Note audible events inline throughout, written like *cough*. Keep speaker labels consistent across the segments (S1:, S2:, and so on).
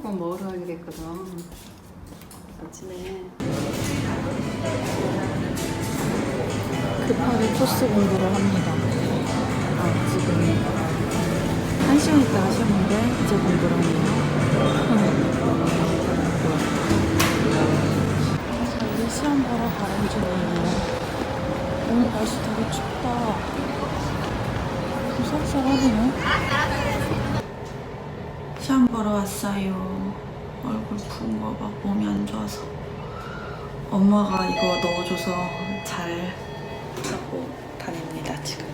S1: 짬뽕 먹으러 가기로 했거든. 아침에
S2: 급하게 코스 공부를 합니다. 아, 지금 한 시간 있다 하셨는데 이제 공부를 하네요. 자, 이제 시험 보러 가는 중이에요. 오늘 날씨 되게 춥다. 좀 쌀쌀하네요. 시험 보러 왔어요. 얼굴 부은 거 봐. 몸이 안 좋아서. 엄마가 이거 넣어줘서 잘 하고 다닙니다 지금.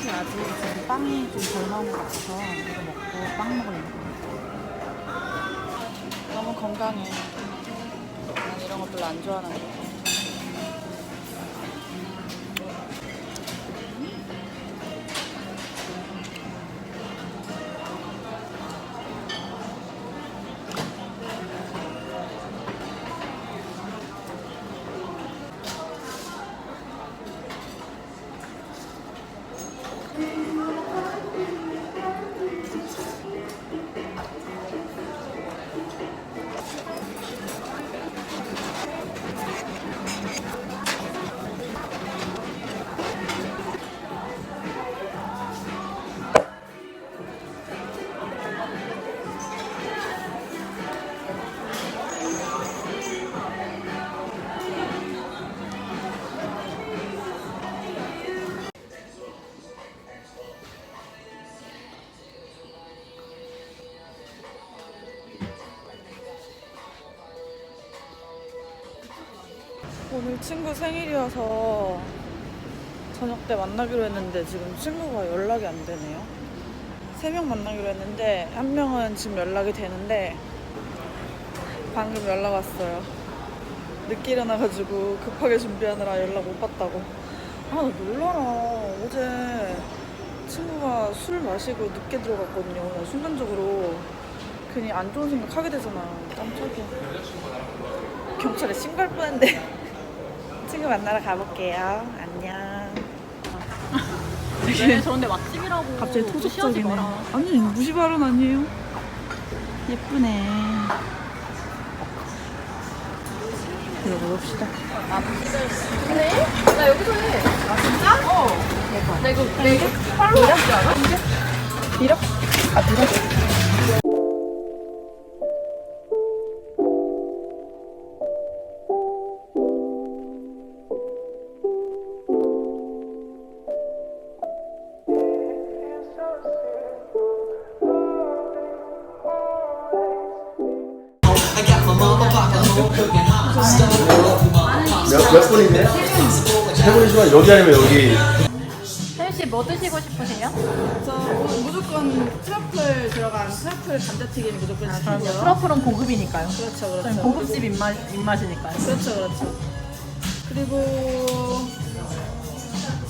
S2: 사실 아직 지금 빵이 좀 덜 나온 것 같아서 이거 먹고 빵 먹으려고. 너무 건강해. 난 이런 거 별로 안 좋아하는데. 오늘 친구 생일이어서 저녁 때 만나기로 했는데 지금 친구가 연락이 안 되네요. 세 명 만나기로 했는데 한 명은 지금 연락이 되는데 방금 연락 왔어요. 늦게 일어나가지고 급하게 준비하느라 연락 못 받다고. 아, 나 놀라라. 어제 친구가 술 마시고 늦게 들어갔거든요. 나 순간적으로 괜히 안 좋은 생각 하게 되잖아. 깜짝이야. 경찰에 신고할 뻔했는데. 친구 만나러 가볼게요. 안녕.
S3: 왜 저런데 맛집이라고
S2: 갑자기
S3: 무시하지
S2: 토속적이네.
S3: 마라.
S2: 아니 무시 발언 아니에요. 예쁘네. 이거 먹읍시다.
S3: 그래? 나 여기서 해. 아 진짜? 어. 나 이거 내 팔로우 할줄 알아?
S2: 비력? 아 비력?
S4: 몇, 몇 분인데? 세 분이지만 여기 아니면 여기
S3: 혜윤 씨 뭐 드시고 싶으세요?
S2: 저 오늘 무조건 트러플 들어간 트러플 감자튀김 무조건 시키고요.
S3: 트러플은 고급이니까요.
S2: 그렇죠,
S3: 저희
S2: 그렇죠.
S3: 고급집 입맛, 입맛이니까요.
S2: 그렇죠, 그렇죠. 그리고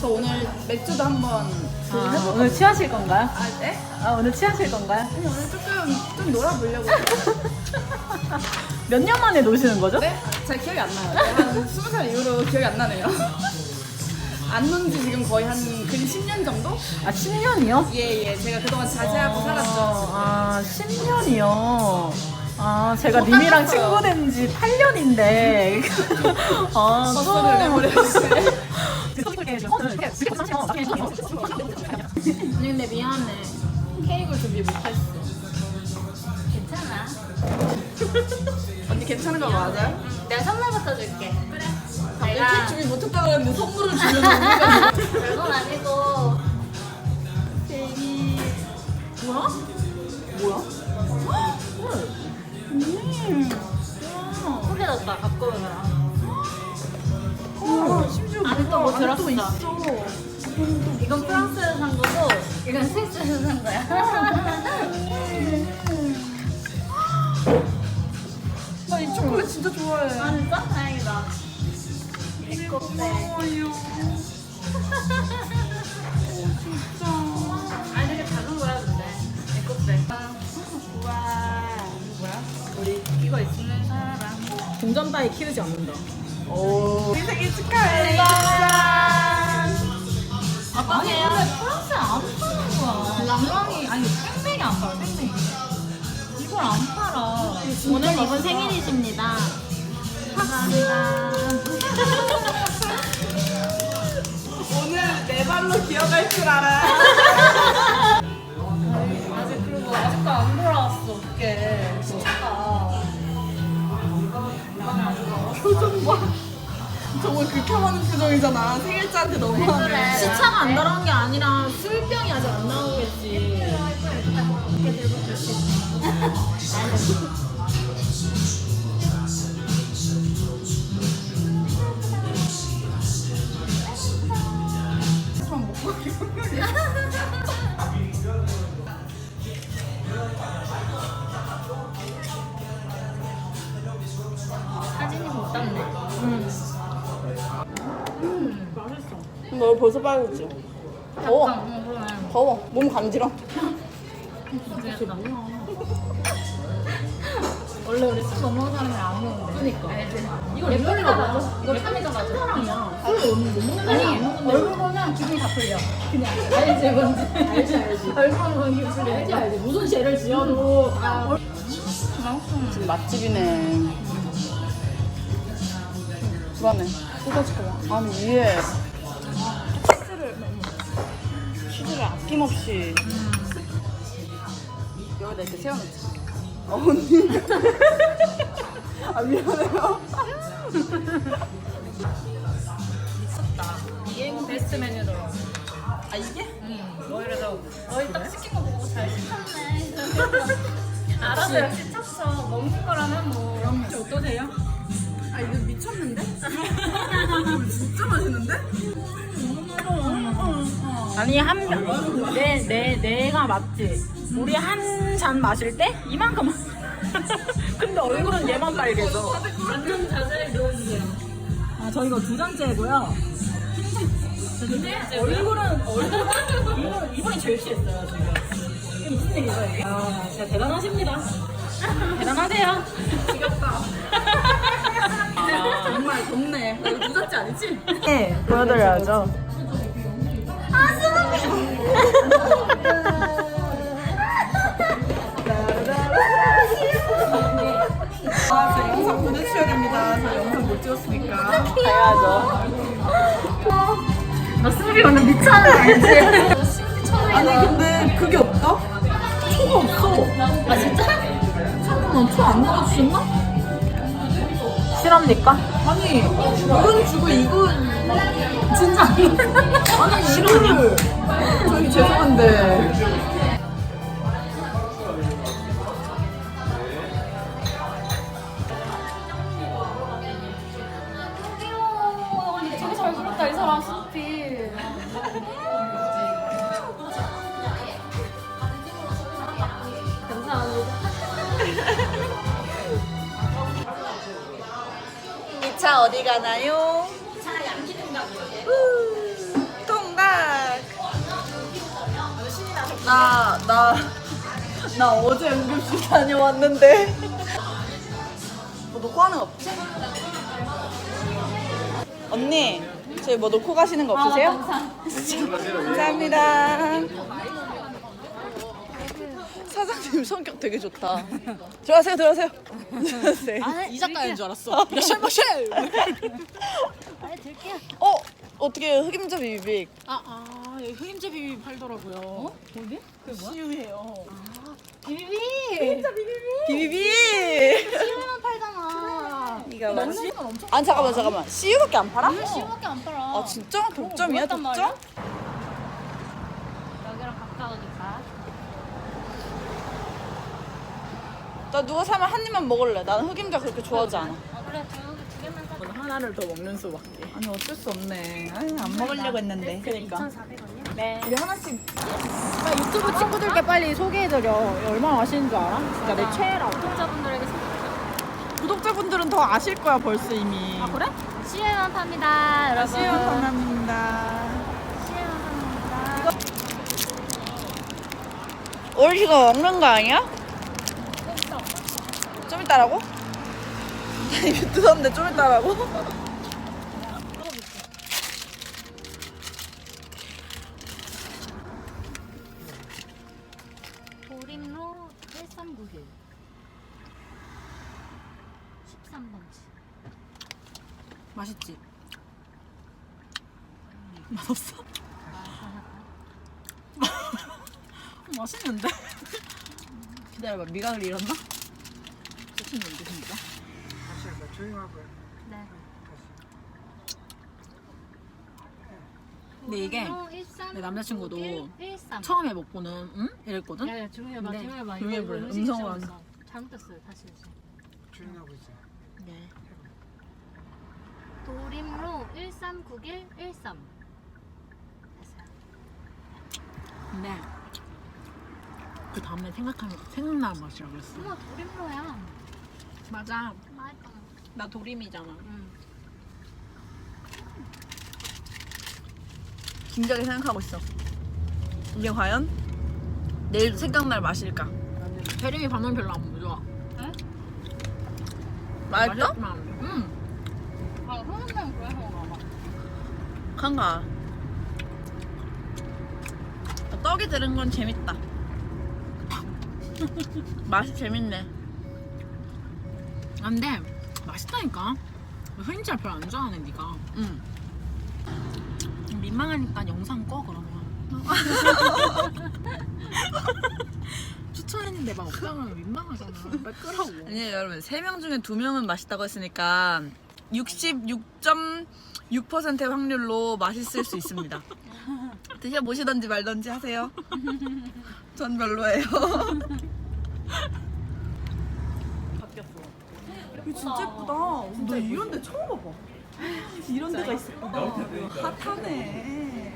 S2: 저 오늘 맥주도 한번 그
S3: 아,
S2: 해볼까?
S3: 오늘 취하실 건가요?
S2: 아, 네?
S3: 아, 오늘 취하실 건가요?
S2: 아니 오늘 조금 좀 놀아보려고.
S3: 몇 년 만에 노시는 거죠?
S2: 네? 잘 기억이 안 나요. 한 스무 살 이후로 기억이 안 나네요. 안 논 지 지금 거의 한근 10년 정도?
S3: 아, 10년이요?
S2: 예, 예. 제가 그동안 자제하고 살았죠.
S3: 아, 10년이요. 아, 제가
S2: 못
S3: 님이랑. 친구 된 지 8년인데. 아,
S2: 버스를 내버려주세요. *laughs*
S3: 아니, 근데 미안해. 케이크를 준비 못했어.
S2: 언니 괜찮은 거 맞아요?
S5: 내가 선물부터 줄게. 그래. 내가
S2: 준비 못했다고 했는데 선물을 주면 언니가
S5: 별건 아니고
S2: 뭐야? 뭐야?
S5: 소개졌다. 갖고 오느라. 안에 또 들었어. 이건 프랑스에서 산 거고 이건 스위스에서 산 거야.
S2: 나 이 초콜릿 진짜 좋아해.
S5: 아 진짜? 다행이다.
S2: 고마워요.
S5: 아 되게 작은 거야 근데. 에코백. 우와.
S2: 뭐야?
S5: 우리 이거 있으면 사람.
S2: 동전 따위 키우지 않는다. 오. 우리 생일 축하해.
S5: 어떠세요? 근데 프랑스에 안 파는 거야. 랑랑이 아니 뺑뺑이 안 팔아. 뺑뺑이. 이걸 안 팔아. 오늘 이분 생일이십니다. 감사합니다. *laughs*
S2: 오늘 내 발로 기어갈 줄 알아. *laughs* 정말 극혐하는 표정이잖아. 생일자한테.
S5: 그래.
S2: 시차가 안 돌아온 게 아니라 술병이 아직 안 나오겠지. *laughs* 너 벌써 빨갛지? 더워.
S5: 응, 그러네.
S2: 더워. 몸.
S5: 미치겠다. 원래 우리 술 못 먹는 사람이 안 먹는데. 그니까. 이거 예쁜이가 맞아. 이거 참이가 맞아. 사랑이야. 술을 못 먹는 아니, 얼굴 보면 기분이 다 풀려. 그냥. 알지, 뭔지. 알지, 알지. *laughs* 얼굴 보면 기분 풀려. 알지, 알지. 무슨 죄를 지어도 다. 맛있어.
S2: 지금 맛집이네. 불안해. 쏟아질까 봐. 아니, 위에 치즈를 아낌없이. 여기다 이렇게 세워놓자. 어, 언니. *laughs* 아, 미안해요.
S5: 미쳤다. 이게 베스트 메뉴더라고.
S2: 아, 이게?
S5: 응. 너 이래서 너희 딱 시킨 거 보고 잘 시켰네. *laughs* 알아서 역시 쳤어. 먹는 거라면 뭐. 어떠세요?
S2: 아, 이거 미쳤는데? *laughs* 진짜 맛있는데?
S3: 아니 한내 내 내가 맞지. 우리 한 잔 마실 때 이만큼. *laughs* 근데 얼굴은 얘만 빨개져.
S5: 완전 자세히 넣어주세요.
S3: 아저 이거 두 잔째고요. 얼굴은 얼굴은 이분- 이분이 제일 취했어요 지금. 이게 무슨 이게? 아 진짜 대단하십니다. 대단하세요.
S2: 지겹다. *laughs* 정말 덥네. 나 이거 두 잔째 아니지?
S3: 네 보여드려야죠.
S2: 아, 저 영상 보내주셔야 됩니다. 저 영상 못 찍었으니까.
S3: 가야죠.
S5: 너 수비 완전 미쳤는 알지?
S2: 아니, 근데 그게 없다? 초가 없어.
S5: 아 진짜?
S2: 잠깐만, 초안 넣어주셨나?
S3: 실합니까?
S2: 아니, 이건 주고 이건.
S5: 진짜
S2: 아니, 싫어요. 저희 죄송한데. 어디 가나요? 통닭. 나, 나, 나 어제 응급실 다녀왔는데. 뭐 놓고 하는 거 없지? 언니, 저희 뭐 놓고 가시는 거 없으세요? 감사합니다. 사장님 성격 되게 좋다. 들어가세요, 들어가세요. *laughs* 들어가세요.
S3: 이 작가인 줄 알았어. 마실 마실. *laughs*
S5: 아니 들게요.
S2: 어? 어떻게 흑임자 비비빅
S3: 아, 아, 여기 흑임자 비빔 팔더라고요. 어디? 그 뭐야?
S2: 시우예요.
S5: 비비.
S2: 비비빅! 기가 막히게. 아니 잠깐만 잠깐만. CU밖에 안 팔아?
S5: 이거 씨밖에 안 팔아.
S2: 아 진짜? 독점이야
S5: 뭐였단
S2: 독점?
S5: 말이야? 여기랑 가까우니까.
S2: 나 누가 사면 한 입만 먹을래. 나는 흑임자 그렇게 좋아하지 않아.
S5: 어, 그래, 두 개만 사.
S3: 오늘 하나를 더 먹는 수밖에.
S2: 아니 어쩔 수 없네. 아니 안 먹으려고 했는데.
S3: 그러니까.
S5: 2,400원이요?
S3: 네.
S2: 우리 하나씩
S3: 나 유튜브 친구들께 빨리 소개해드려. 얼마나 맛있는 줄 알아? 진짜 내 최애라고.
S5: 구독자분들에게
S2: 구독자분들은 더 아실 거야 벌써 이미.
S3: 아 그래?
S5: 시에만 팝니다, 여러분.
S2: 시연 감사합니다.
S5: 시에만 팝니다.
S2: 우리 이거 먹는 거 아니야? *laughs* 좀 이따라고? 아니 뜯었는데 좀 이따라고?
S5: 도림로 1391. 13번지.
S3: 맛있지? 맛없어? *laughs* 맛있는데? 기다려봐 미각을 잃었나? 맛있는데 진짜?
S5: 네.
S3: 근데 이게
S5: 도림로 1391,
S3: 내 남자친구도
S5: 13.
S3: 처음에 먹고는 응? 이랬거든?
S5: 야, 야, 조용히 해봐,
S3: 네.
S5: 조용히 해봐.
S3: 조용히.
S5: 음식이
S3: 음성으로
S5: 잘못했어. 잘못했어요, 다시 다시.
S3: 네.
S5: 도림로 1391 13. 됐어요.
S3: 근데 그 다음날 생각하면 생각나는 맛이라고 그랬어
S5: 어머, 도림로야.
S3: 맞아
S5: 맛있다.
S3: 나 도림이잖아
S5: 응.
S2: 진작에 생각하고 있어. 이게 과연 내일 생각날 맛일까?
S3: 대림이 반면 별로 안 좋아
S2: 맛있어?
S3: 맛있지만 응
S5: 아, 소금빵 그래서 먹어봐.
S2: 한가. 떡이 들은 건 재밌다. *laughs* 맛이 재밌네.
S3: 안돼 맛있다니까 흑임자 별로 안 좋아하네 니가
S2: 응.
S3: 민망하니까 영상 꺼 그러면 *laughs* 추천했는데 막 없다고 하면 민망하잖아 빨리 끄라고
S2: 아니 여러분 세 명 중에 두 명은 맛있다고 했으니까 66.6%의 확률로 맛있을 수 있습니다. *laughs* 드셔보시던지 말던지 하세요. 전 별로예요. *laughs* 이거 진짜 예쁘다. 나 이런 데 처음 봐봐. 이런 데가 있었구나. 핫하네.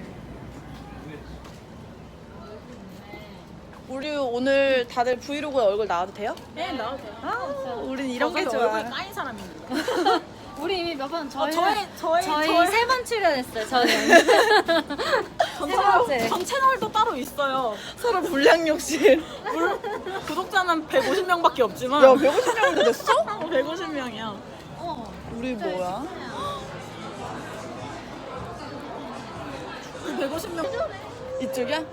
S2: 우리 오늘 다들 브이로그에 얼굴 나와도 돼요?
S3: 네 나와도 돼요
S2: 아, 우린 이런 게 좋아.
S3: 얼굴이 까인 사람이 있는데 *laughs*
S5: 우리 이미 몇 번 저희
S3: 저희 저희
S5: 저희 세 번 출연했어요. 저는
S3: 전, *laughs*
S5: 세 번째.
S3: 전 채널도 따로 있어요
S2: 서로 불량 욕심.
S3: 물, 구독자는 150명밖에 없지만
S2: 야, 150명도 됐어? *laughs*
S3: 150명이야
S5: 어.
S2: 우리 뭐야?
S3: 그 150명
S2: 이쪽이야?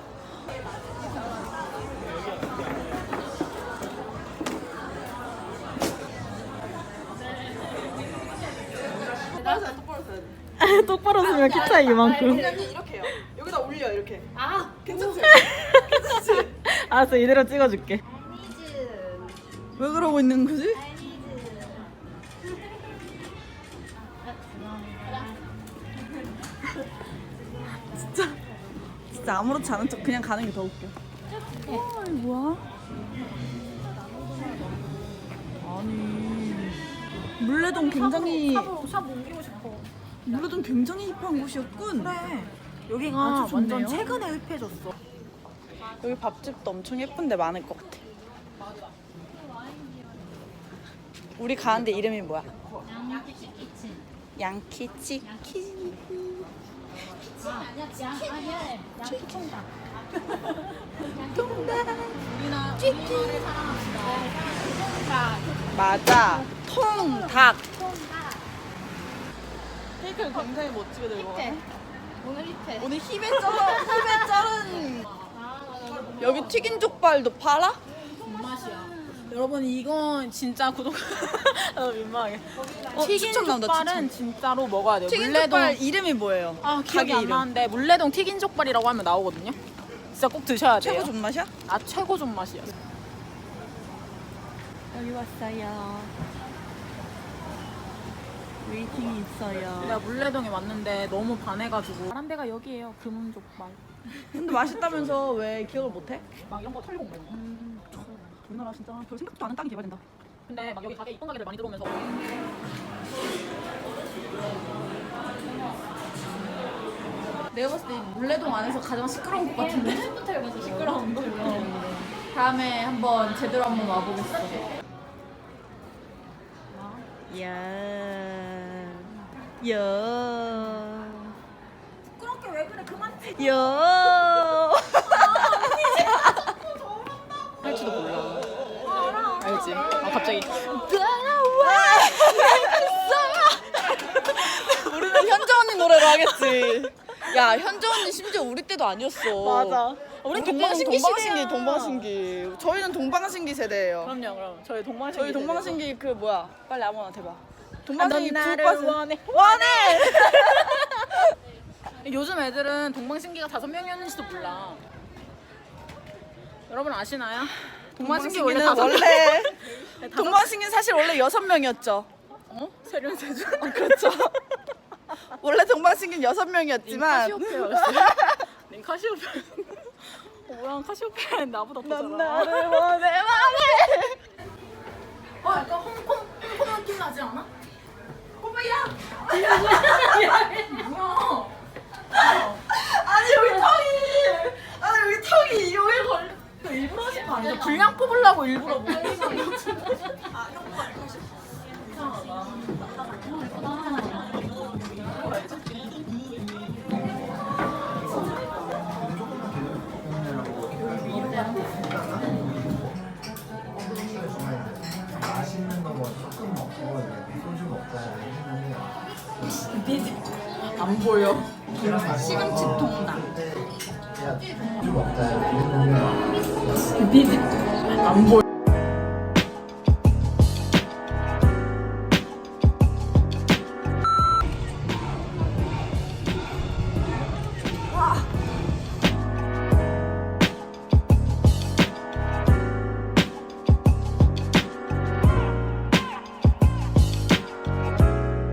S2: *laughs*
S3: 똑바로 쓰면 키 차이 이만큼
S2: 이렇게 해요. 여기다 올려, 이렇게.
S5: 아,
S2: 괜찮지? *laughs*
S3: 알았어 이대로 찍어줄게
S5: 니즈.
S2: 왜 그러고 있는 거지? *laughs* 진짜 아무렇지 않은 척 그냥 가는 게 더 웃겨. 어, 이거 뭐야? 아니. 물레동 굉장히
S3: 샵 옮기고 싶어
S2: 물레동 굉장히 힙한 곳이었군.
S3: 그래 여기가
S2: 아주 좋네요.
S3: 완전 최근에 흡해졌어
S2: 여기 밥집도 엄청 예쁜데 많을 것 같아. 우리 가는데 이름이 뭐야?
S5: 양키 키친.
S2: 양키 치킨.
S5: 아, 양 아니야. 양키 통닭.
S2: 맞아. 통닭. 케이크를 굉장히 멋지게 들고
S5: 힙해. 오늘 힙해.
S2: 오늘 힙에 쩔어, 힙에 쩔은. 여기 튀긴 족발도 팔아?
S3: 맛이야 여러분 이건 진짜 구독 아 *laughs* 민망해
S2: 어,
S3: 튀긴
S2: 추천 나온다,
S3: 족발은 진짜로 먹어야 돼요
S2: 튀긴
S3: 물레동
S2: 족발 이름이 뭐예요?
S3: 아 기억이
S2: 가게
S3: 안
S2: 이름.
S3: 나는데 물레동 튀긴 족발이라고 하면 나오거든요 진짜 꼭 드셔야 돼요
S2: 최고 존맛이야?
S3: 아 최고 존맛이야
S2: 여기 왔어요. 웨이팅이 있어요.
S3: 내가 물레동에 왔는데 너무 반해가지고 다른 데가 여기에요 금은족발
S2: 근데 맛있다면서 왜 기억을 못해?
S3: 막 이런 거 털고 뭐 이런 거
S2: 우리나라 진짜 별 생각도 안한 땅이 개발된다.
S3: 근데 막 여기 가게 이쁜 가게들 많이 들어오면서
S5: 내가 봤을 때 물레동 안에서 가장 시끄러운 것 같은데. 가서 시끄러운 거. 다음에 한번 제대로 한번 와보겠어.
S2: 야. 야.
S3: 부끄럽게 왜 그래 그만
S2: 야. *laughs* 할지도 몰라.
S3: 알지 아 갑자기 *laughs*
S2: 우리는 현정 언니 노래로 하겠지. 야, 현정 언니 심지어 우리 때도 아니었어.
S3: 맞아 우리
S2: 우리
S3: 동방신기
S2: 동방신기,
S3: 시대야.
S2: 동방신기. 저희는 동방신기 세대예요.
S3: 그럼요 그럼 저희 동방신기
S2: 저희 동방신기 그 뭐야? 빨리 아무나 대봐. 동방신기
S3: 넌 나를
S2: 국가수-
S3: 원해.
S2: 원해. *laughs*
S3: 요즘 애들은 동방신기가 다섯 명이었는지도 몰라 여러분 아시나요? 동방신기 원래
S2: 동방신기는
S3: 다섯
S2: 원래
S3: 명 *laughs*
S2: 동방신기는 사실 원래 여섯 명이었죠.
S3: 어? 세륜세준
S2: 그렇죠. *laughs* 원래 동방신기는 여섯 명이었지만
S3: 카시오페아였어 님 카시오페아 어, 뭐야 카시오페아 나보다 더
S2: 나를 원해
S6: 했는데
S3: 안 보여
S6: 시금치 통닭
S3: 안 보여